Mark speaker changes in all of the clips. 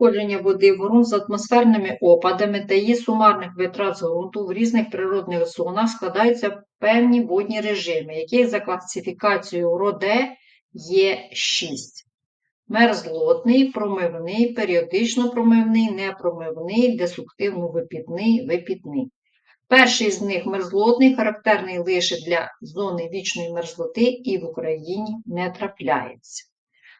Speaker 1: надходження води в ґрунт з атмосферними опадами та її сумарних витрат з ґрунту в різних природних зонах складаються певні водні режими, яких за класифікацією РОДЕ є 6. Мерзлотний, промивний, періодично промивний, непромивний, деструктивно-випітний, випітний. Перший з них мерзлотний, характерний лише для зони вічної мерзлоти і в Україні не трапляється.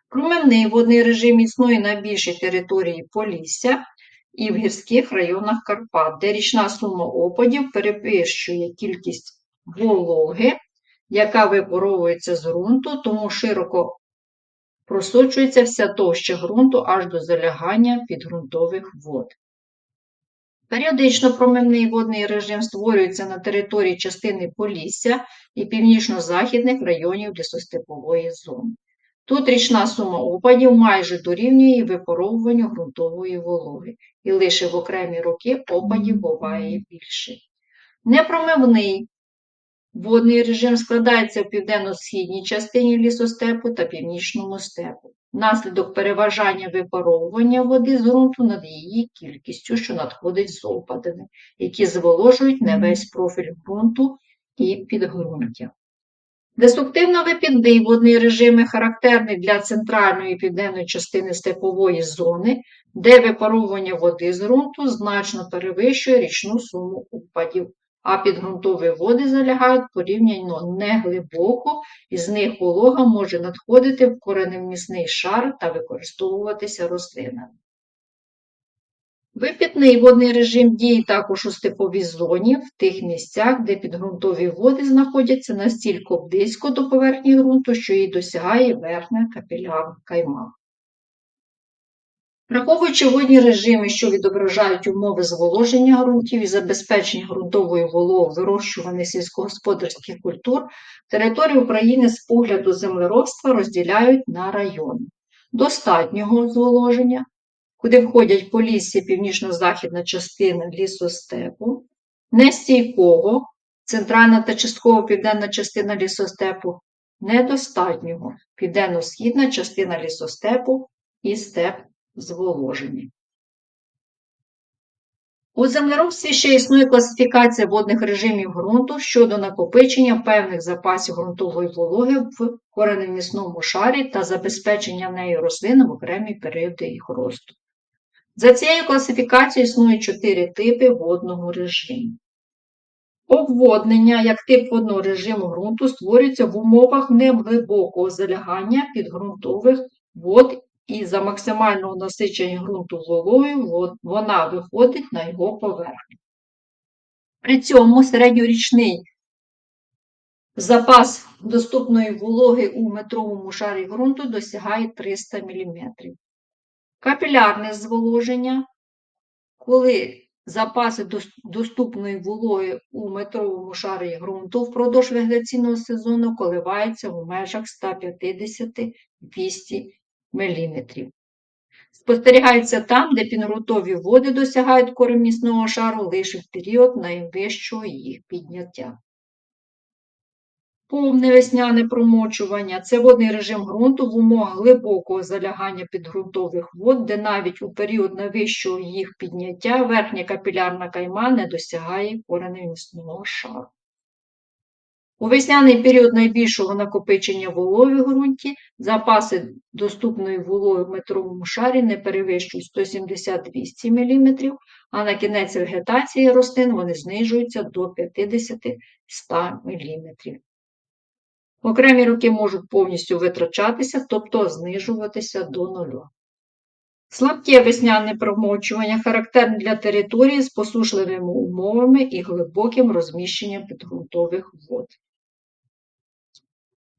Speaker 1: Промивний водний режим існує на більшій території Полісся і в гірських районах Карпат, де річна сума опадів перевищує кількість вологи, яка випаровується з ґрунту, тому широко просочується вся товща ґрунту аж до залягання підґрунтових вод. Періодично промивний водний режим створюється на території частини Полісся і північно-західних районів лісостепової зони. Тут річна сума опадів майже дорівнює випаровуванню ґрунтової вологи, і лише в окремі роки опадів буває більше. Непромивний водний режим складається в південно-східній частині лісостепу та північному степу. Внаслідок переважання випаровування води з ґрунту над її кількістю, що надходить з опадами, які зволожують не весь профіль ґрунту і підґрунтя. Деструктивно-випідний водний режим характерний для центральної і південної частини степової зони, де випаровування води з ґрунту значно перевищує річну суму опадів, а підґрунтові води залягають порівняно неглибоко, і з них волога може надходити в кореневмісний шар та використовуватися рослинами. Випітний водний режим діє також у степовій зоні, в тих місцях, де підґрунтові води знаходяться настільки близько до поверхні ґрунту, що її досягає верхня капілярна кайма. Враховуючи водні режими, що відображають умови зволоження ґрунтів і забезпечення ґрунтовою вологою вирощуваних сільськогосподарських культур, території України з погляду землеробства розділяють на райони достатнього зволоження, куди входять Полісся, північно-західна частина лісостепу, нестійкого, центральна та частково південна частина лісостепу, недостатнього, південно-східна частина лісостепу і степ зволожені. У землеробстві ще існує класифікація водних режимів ґрунту щодо накопичення певних запасів ґрунтової вологи в кореневмісному шарі та забезпечення нею рослин в окремі періоди їх росту. За цією класифікацією існує чотири типи водного режиму. Обводнення як тип водного режиму ґрунту створюється в умовах неглибокого залягання підґрунтових вод і за максимального насичення ґрунту вологою вона виходить на його поверхню. При цьому середньорічний запас доступної вологи у метровому шарі ґрунту досягає 300 мм. Капілярне зволоження, коли запаси доступної вологи у метровому шарі ґрунту впродовж вегетаційного сезону коливаються в межах 150-200 мм. Спостерігається там, де підґрунтові води досягають коремісного шару лише в період найвищого їх підняття. Повне весняне промочування це водний режим ґрунту в умовах глибокого залягання підґрунтових вод, де навіть у період найвищого їх підняття верхня капілярна кайма не досягає кореневмісного шару. У весняний період найбільшого накопичення вологи в ґрунті запаси доступної вологи в метровому шарі не перевищують 170-200 мм, а на кінець вегетації рослин вони знижуються до 50-100 мм. Окремі роки можуть повністю витрачатися, тобто знижуватися до нулю. Слабке весняне промочування характерне для території з посушливими умовами і глибоким розміщенням підґрунтових вод.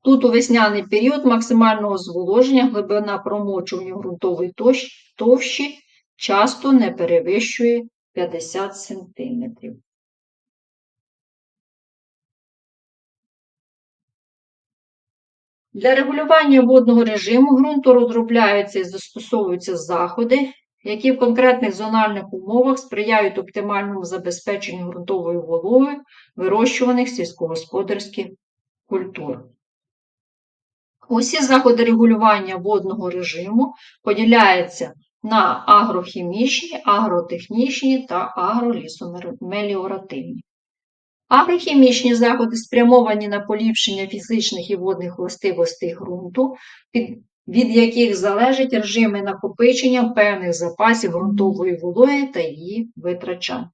Speaker 1: Тут у весняний період максимального зволоження глибина промочування ґрунтової товщі часто не перевищує 50 см. Для регулювання водного режиму ґрунту розробляються і застосовуються заходи, які в конкретних зональних умовах сприяють оптимальному забезпеченню ґрунтовою вологою вирощуваних сільськогосподарських культур. Усі заходи регулювання водного режиму поділяються на агрохімічні, агротехнічні та агролісомеліоративні. Агрохімічні заходи спрямовані на поліпшення фізичних і водних властивостей ґрунту, від яких залежать режими накопичення певних запасів ґрунтової вологи та її витрачання.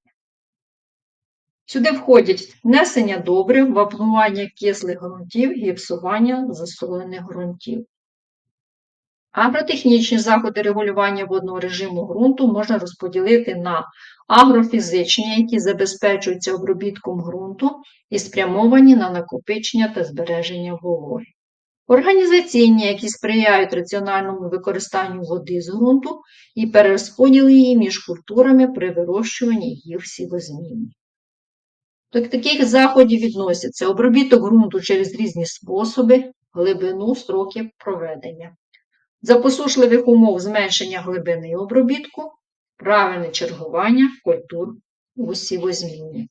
Speaker 1: Сюди входять внесення добрив, вапнування кислих ґрунтів, гіпсування засолених ґрунтів. Агротехнічні заходи регулювання водного режиму ґрунту можна розподілити на агрофізичні, які забезпечуються обробітком ґрунту і спрямовані на накопичення та збереження вологи. Організаційні, які сприяють раціональному використанню води з ґрунту і перерозподілу її між культурами при вирощуванні їх сівозмінні. До таких заходів відносяться обробіток ґрунту через різні способи, глибину, строки проведення. За посушливих умов зменшення глибини обробітку, правильне чергування культур у сівозміні.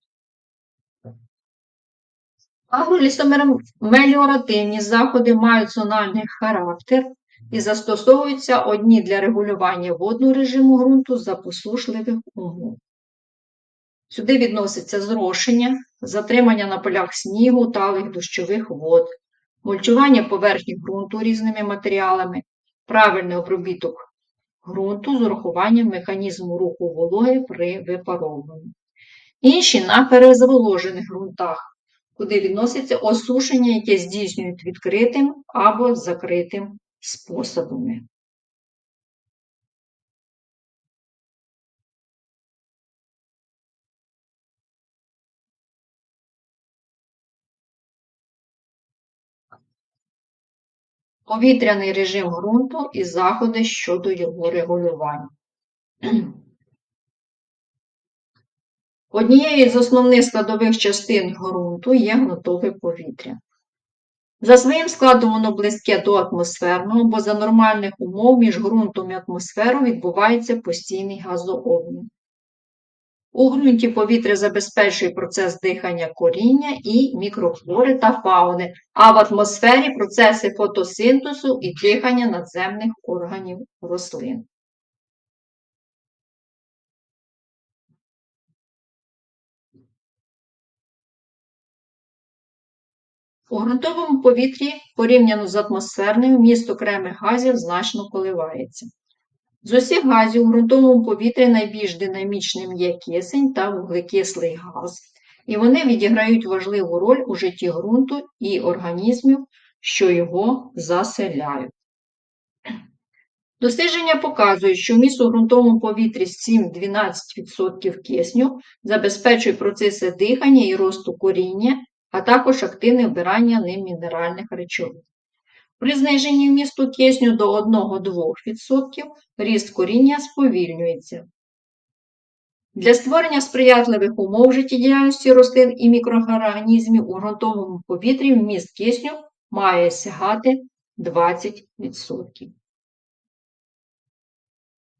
Speaker 1: Агролісомеліоративні заходи мають зональний характер і застосовуються одні для регулювання водного режиму ґрунту за посушливих умов. Сюди відноситься зрошення, затримання на полях снігу, талих дощових вод, мульчування поверхні ґрунту різними матеріалами, правильний обробіток ґрунту з урахуванням механізму руху вологи при випаровуванні. Інші на перезволожених ґрунтах, куди відноситься осушення, яке здійснюють відкритим або закритим способами. Повітряний режим ґрунту і заходи щодо його регулювання. Однією з основних складових частин ґрунту є ґрунтове повітря. За своїм складом воно близьке до атмосферного, бо за нормальних умов між ґрунтом і атмосферою відбувається постійний газообмін. У ґрунті повітря забезпечує процес дихання коріння і мікрофлори та фауни, а в атмосфері процеси фотосинтезу і дихання надземних органів рослин. У ґрунтовому повітрі порівняно з атмосферним вміст окремих газів значно коливається. З усіх газів у ґрунтовому повітрі найбільш динамічним є кисень та вуглекислий газ, і вони відіграють важливу роль у житті ґрунту і організмів, що його заселяють. Дослідження показують, що вміст у ґрунтовому повітрі 7-12% кисню забезпечує процеси дихання і росту коріння, а також активне вбирання ним мінеральних речовин. При зниженні вмісту кисню до 1-2% ріст коріння сповільнюється. Для створення сприятливих умов життєдіяльності рослин і мікроорганізмів у ґрунтовому повітрі вміст кисню має сягати 20%.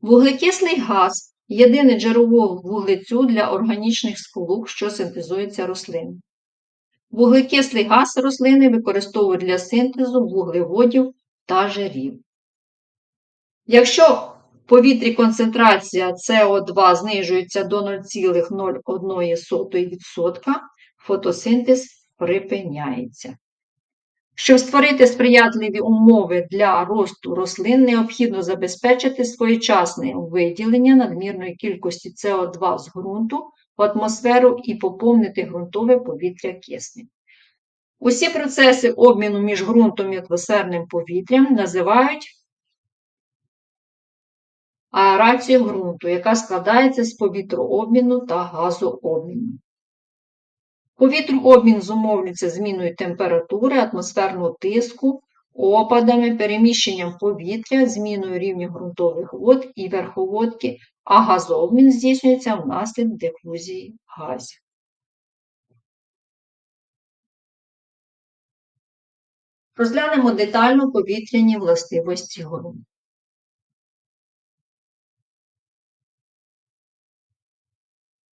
Speaker 1: Вуглекислий газ єдине джерело вуглецю для органічних сполук, що синтезуються рослинами. Вуглекислий газ рослини використовують для синтезу вуглеводів та жирів. Якщо в повітрі концентрація СО2 знижується до 0,01%, фотосинтез припиняється. Щоб створити сприятливі умови для росту рослин, необхідно забезпечити своєчасне виділення надмірної кількості СО2 з ґрунту в атмосферу і поповнити ґрунтове повітря киснем. Усі процеси обміну між ґрунтом і атмосферним повітрям називають аерацією ґрунту, яка складається з повітрообміну та газообміну. Повітрообмін зумовлюється зміною температури, атмосферного тиску, опадами, переміщенням повітря, зміною рівня ґрунтових вод і верховодки, а газообмін здійснюється внаслідок дифузії газів. Розглянемо детально повітряні властивості ґрунту.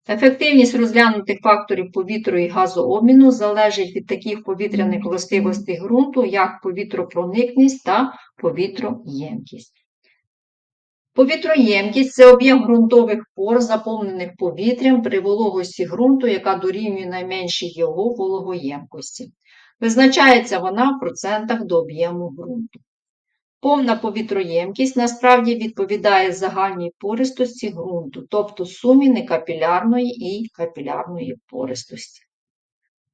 Speaker 1: Ефективність розглянутих факторів повітру і газообміну залежить від таких повітряних властивостей ґрунту, як повітропроникність та повітроємкість. Повітроємкість це об'єм ґрунтових пор, заповнених повітрям при вологості ґрунту, яка дорівнює найменшій його вологоємкості. Визначається вона в процентах до об'єму ґрунту. Повна повітроємкість насправді відповідає загальній пористості ґрунту, тобто сумі некапілярної і капілярної пористості.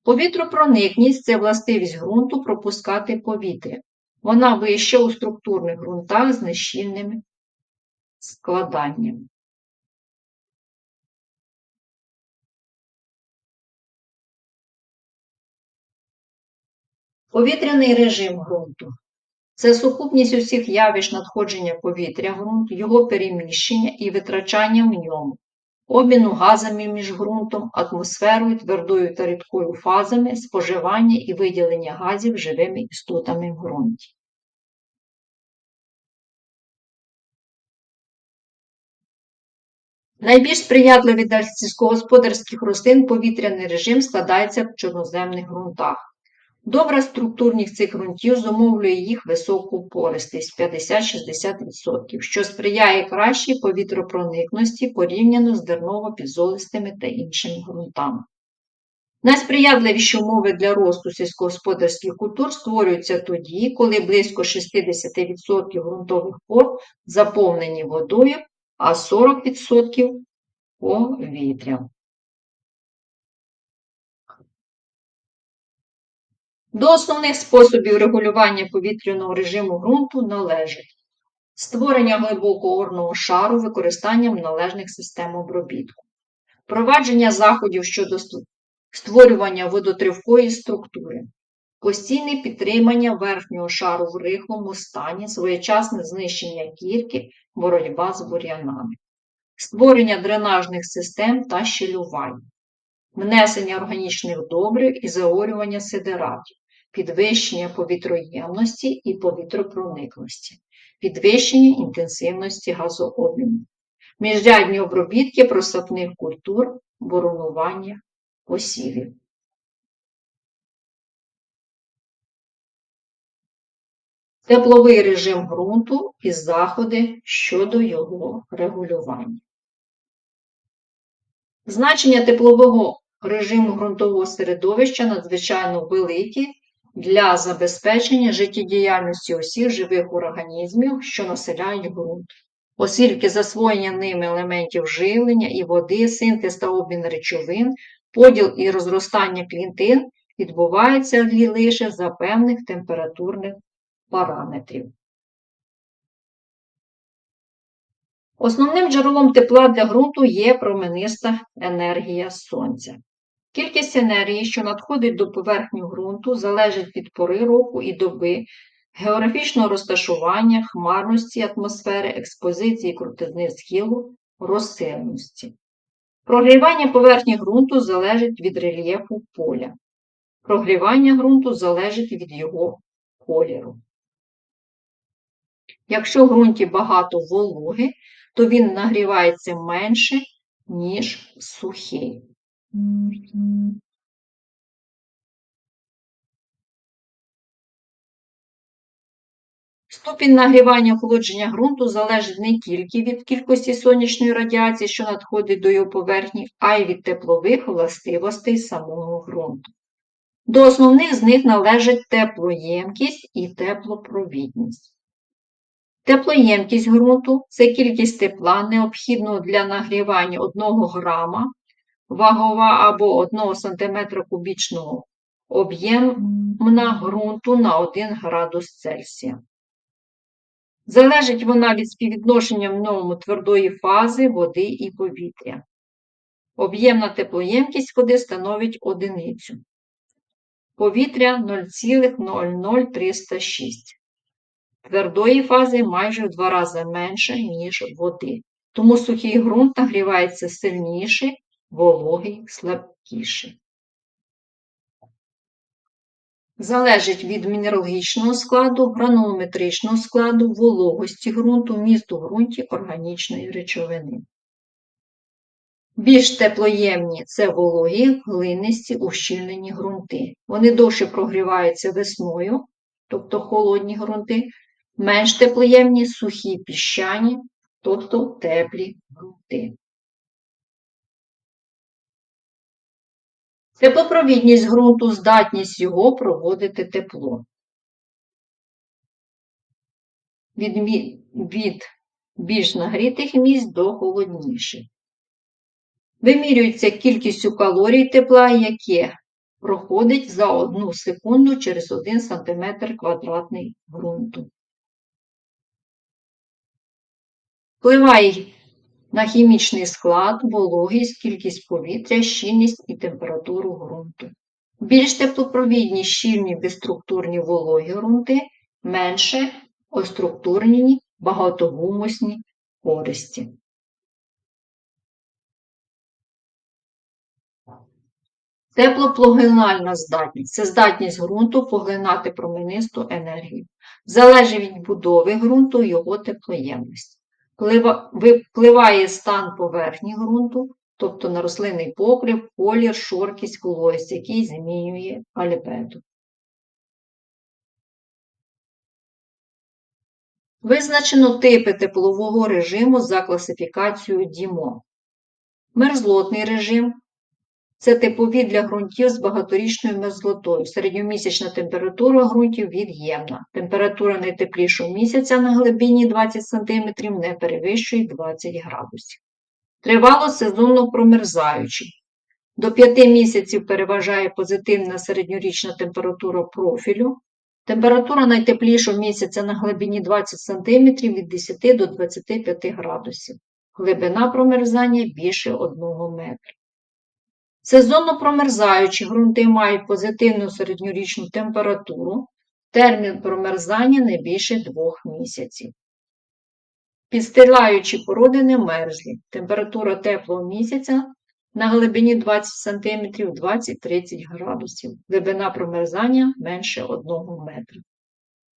Speaker 1: Повітропроникність це властивість ґрунту пропускати повітря. Вона вища у структурних ґрунтах з нещільними складаннями. Повітряний режим ґрунту це сукупність усіх явищ надходження повітря в ґрунт, його переміщення і витрачання в ньому, обміну газами між ґрунтом, атмосферою, твердою та рідкою фазами, споживання і виділення газів живими істотами в ґрунті. Найбільш сприятливий для сільськогосподарських рослин повітряний режим складається в чорноземних ґрунтах. Добра структурність цих ґрунтів зумовлює їх високу пористість 50-60%, що сприяє кращій повітропроникності порівняно з дерново-підзолистими та іншими ґрунтами. Найсприятливіші умови для росту сільськогосподарських культур створюються тоді, коли близько 60% ґрунтових пор заповнені водою, а 40% повітрям. До основних способів регулювання повітряного режиму ґрунту належить створення глибокого орного шару використанням належних систем обробітку, провадження заходів щодо створювання водотривкої структури, постійне підтримання верхнього шару в рихлому стані, своєчасне знищення кірки, боротьба з бур'янами, створення дренажних систем та щелювань, внесення органічних добрив і заорювання сидератів, підвищення повітроємності і повітропроникності, підвищення інтенсивності газообміну, міжрядні обробітки просапних культур, боронування посівів. Тепловий режим ґрунту і заходи щодо його регулювання. Значення теплового режиму ґрунтового середовища надзвичайно великі для забезпечення життєдіяльності усіх живих організмів, що населяють ґрунт, оскільки засвоєння ними елементів живлення і води, синтез та обмін речовин, поділ і розростання клітин відбувається лише за певних температурних параметрів. Основним джерелом тепла для ґрунту є промениста енергія сонця. Кількість енергії, що надходить до поверхні ґрунту, залежить від пори року і доби, географічного розташування, хмарності атмосфери, експозиції крутизни схилу, розсильності. Прогрівання поверхні ґрунту залежить від рельєфу поля. Прогрівання ґрунту залежить від його кольору. Якщо в ґрунті багато вологи, то він нагрівається менше, ніж сухий. Ступінь нагрівання охолодження ґрунту залежить не тільки від кількості сонячної радіації, що надходить до його поверхні, а й від теплових властивостей самого ґрунту. До основних з них належать теплоємкість і теплопровідність. Теплоємкість ґрунту це кількість тепла, необхідного для нагрівання 1 грама вагова або 1 см кубічного об'ємна ґрунту на 1 градус Цельсія. Залежить вона від співвідношення в ньому твердої фази води і повітря. Об'ємна теплоємкість води становить одиницю. Повітря 0,00306. Твердої фази майже в два рази менше, ніж води. Тому сухий ґрунт нагрівається сильніше, вологий слабкіший. Залежить від мінералогічного складу, гранулометричного складу, вологості ґрунту, місту ґрунті органічної речовини. Більш теплоємні це вологі, глинисті, ущільнені ґрунти. Вони довше прогріваються весною, тобто холодні ґрунти, менш теплоємні, сухі піщані, тобто теплі ґрунти. Теплопровідність ґрунту здатність його проводити тепло. Від, від більш нагрітих місць до холодніших. Вимірюється кількістю калорій тепла, яке проходить за 1 секунду через 1 см квадратний ґрунту. Впливає на хімічний склад, вологість, кількість повітря, щільність і температуру ґрунту. Більш теплопровідні, щільні, безструктурні вологі ґрунти, менше оструктурні, багатогумусні, користі. Теплоплогинальна здатність це здатність ґрунту поглинати променисту енергію. Залежить від будови ґрунту його теплоємності. Вплива- Впливає стан поверхні ґрунту, тобто на рослинний покрив, колір, шоркість, колость, який змінює альбедо. Визначено типи теплового режиму за класифікацією ДІМО. Мерзлотний режим це типові для ґрунтів з багаторічною мерзлотою. Середньомісячна температура ґрунтів від'ємна. Температура найтеплішого місяця на глибині 20 см не перевищує 20 градусів. Тривало сезонно промерзаючий. До 5 місяців переважає позитивна середньорічна температура профілю. Температура найтеплішого місяця на глибині 20 см від 10 до 25 градусів. Глибина промерзання більше 1 метра. Сезонно промерзаючі ґрунти мають позитивну середньорічну температуру, термін промерзання не більше 2 місяців. Підстилаючі породи не мерзлі. Температура теплого місяця на глибині 20 см 20-30 градусів. Глибина промерзання менше 1 метра.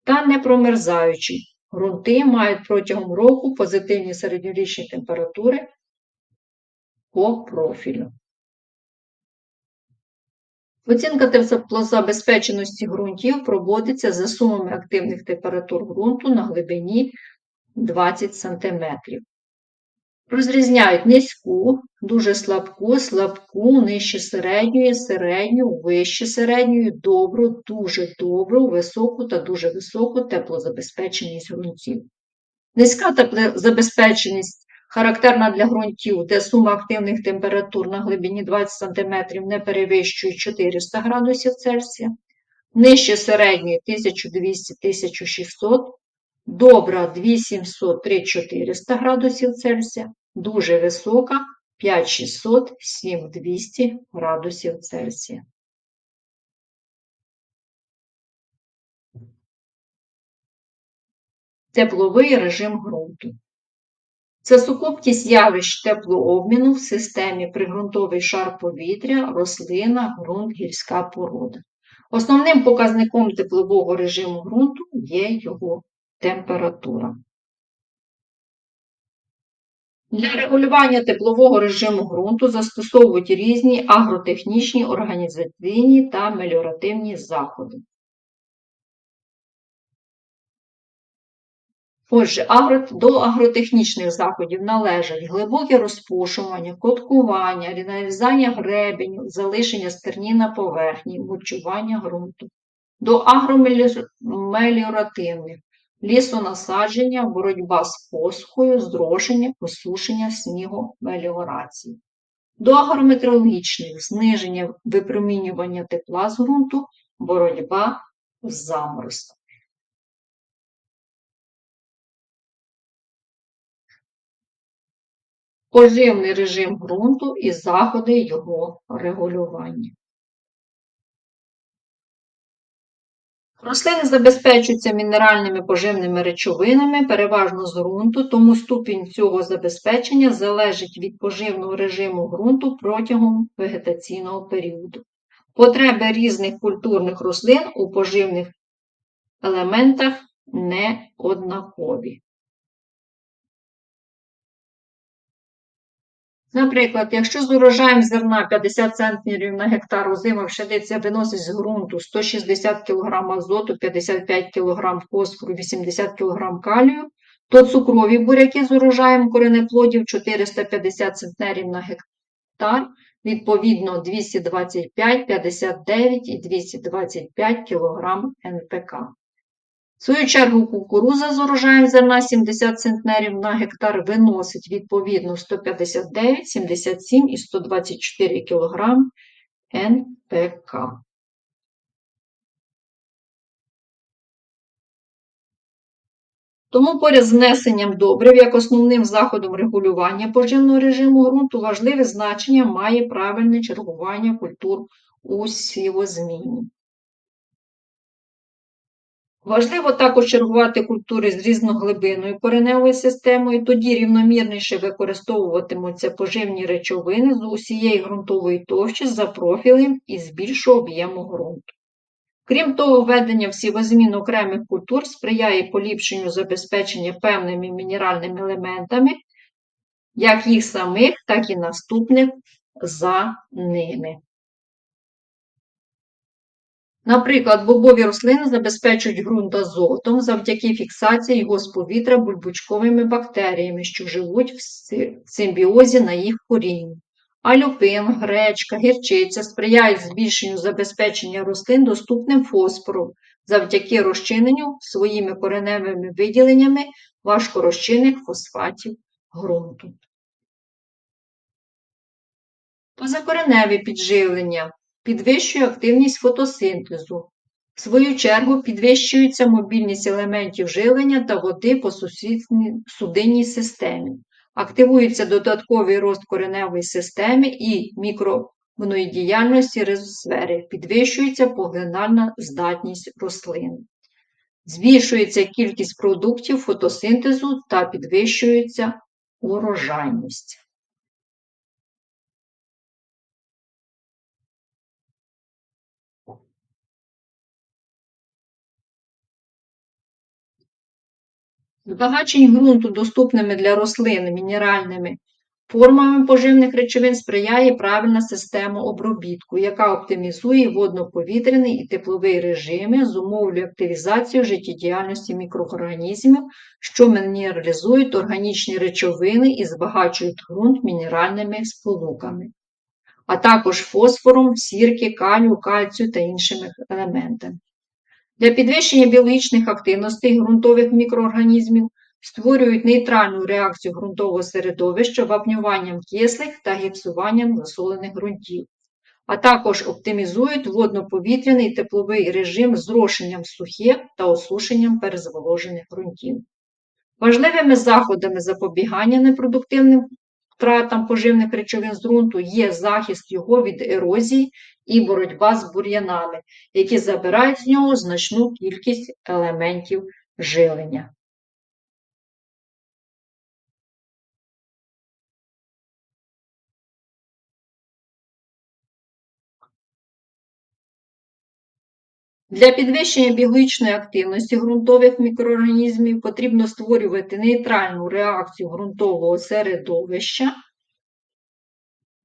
Speaker 1: Та непромерзаючі ґрунти мають протягом року позитивні середньорічні температури по профілю. Оцінка теплозабезпеченості ґрунтів проводиться за сумами активних температур ґрунту на глибині 20 см. Розрізняють низьку, дуже слабку, слабку, нижче середньої, середню, вище середньої, добру, дуже добру, високу та дуже високу теплозабезпеченість ґрунтів. Низька теплозабезпеченість характерна для ґрунтів, де сума активних температур на глибині 20 см не перевищує 400 градусів Цельсія, нижче середньої 1200-1600, добра 2700-3400 градусів Цельсія, дуже висока 5600-7200 градусів Цельсія. Тепловий режим ґрунту. Це сукупність явищ теплообміну в системі пригрунтовий шар повітря, рослина, ґрунт, гірська порода. Основним показником теплового режиму ґрунту є його температура. Для регулювання теплового режиму ґрунту застосовують різні агротехнічні, організаційні та меліоративні заходи. Отже, агро... до агротехнічних заходів належать глибоке розпушування, коткування, ріналізання гребеню, залишення стерні на поверхні, мульчування ґрунту. До агромеліоративних лісонасадження, боротьба з посухою, здрошення, посушення снігу, меліорації. До агрометеорологічних зниження випромінювання тепла з ґрунту, боротьба з заморозком. Поживний режим ґрунту і заходи його регулювання. Рослини забезпечуються мінеральними поживними речовинами, переважно з ґрунту, тому ступінь цього забезпечення залежить від поживного режиму ґрунту протягом вегетаційного періоду. Потреби різних культурних рослин у поживних елементах не однакові. Наприклад, якщо з урожаєм зерна 50 центнерів на гектар озима пшениця виносить з ґрунту 160 кг азоту, 55 кг фосфору, 80 кг калію, то цукрові буряки з урожаєм коренеплодів 450 центнерів на гектар, відповідно 225, 59 і 225 кг НПК. В свою чергу кукуруза з урожаєм зерна 70 центнерів на гектар виносить відповідно 159, 77 і 124 кг НПК. Тому поряд з внесенням добрив як основним заходом регулювання поживного режиму ґрунту важливе значення має правильне чергування культур у сівозміні. Важливо також чергувати культури з різноглибинною кореневою системою, тоді рівномірніше використовуватимуться поживні речовини з усієї ґрунтової товщі за профілем і з більшого об'єму ґрунту. Крім того, введення в сівозмін окремих культур сприяє поліпшенню забезпечення певними мінеральними елементами, як їх самих, так і наступних за ними. Наприклад, бобові рослини забезпечують ґрунт азотом завдяки фіксації його з повітря бульбочковими бактеріями, що живуть в симбіозі на їх корінні. А люпин, гречка, гірчиця сприяють збільшенню забезпечення рослин доступним фосфором завдяки розчиненню своїми кореневими виділеннями важкорозчинних фосфатів ґрунту. Позакореневе підживлення підвищує активність фотосинтезу. В свою чергу підвищується мобільність елементів живлення та води по судинній системі. Активується додатковий рост кореневої системи і мікробної діяльності ризосфери, підвищується поглинальна здатність рослин. Збільшується кількість продуктів фотосинтезу та підвищується урожайність. Збагачень ґрунту доступними для рослин мінеральними формами поживних речовин сприяє правильна система обробітку, яка оптимізує водно-повітряний і тепловий режими, зумовлює активізацію життєдіяльності мікроорганізмів, що мінералізують органічні речовини і збагачують ґрунт мінеральними сполуками, а також фосфором, сірки, калію, кальцію та іншими елементами. Для підвищення біологічних активностей ґрунтових мікроорганізмів створюють нейтральну реакцію ґрунтового середовища вапнюванням кислих та гіпсуванням засолених ґрунтів, а також оптимізують водно-повітряний тепловий режим зрошенням сухих та осушенням перезволожених ґрунтів. Важливими заходами запобігання непродуктивним втратам поживних речовин з ґрунту є захист його від ерозії і боротьба з бур'янами, які забирають з нього значну кількість елементів жилення. Для підвищення біологічної активності ґрунтових мікроорганізмів потрібно створювати нейтральну реакцію ґрунтового середовища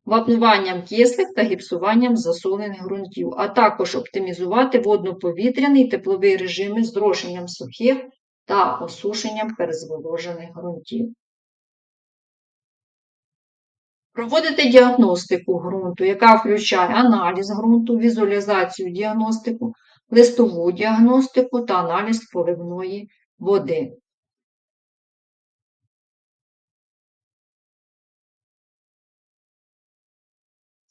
Speaker 1: вапнуванням кислих та гіпсуванням засолених ґрунтів, а також оптимізувати водно-повітряний тепловий режими з зрошенням сухих та осушенням перезволожених ґрунтів. Проводити діагностику ґрунту, яка включає аналіз ґрунту, візуалізацію діагностику, листову діагностику та аналіз поливної води.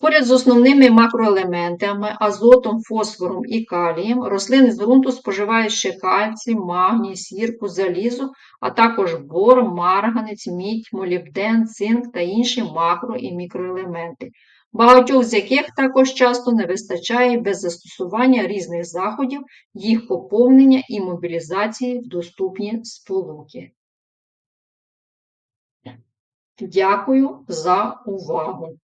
Speaker 1: Поряд з основними макроелементами азотом, фосфором і калієм рослини з ґрунту споживають ще кальцій, магній, сірку, залізо, а також бор, марганець, мідь, молібден, цинк та інші макро- і мікроелементи, багатьох з яких також часто не вистачає без застосування різних заходів, їх поповнення і мобілізації в доступні сполуки. Дякую за увагу!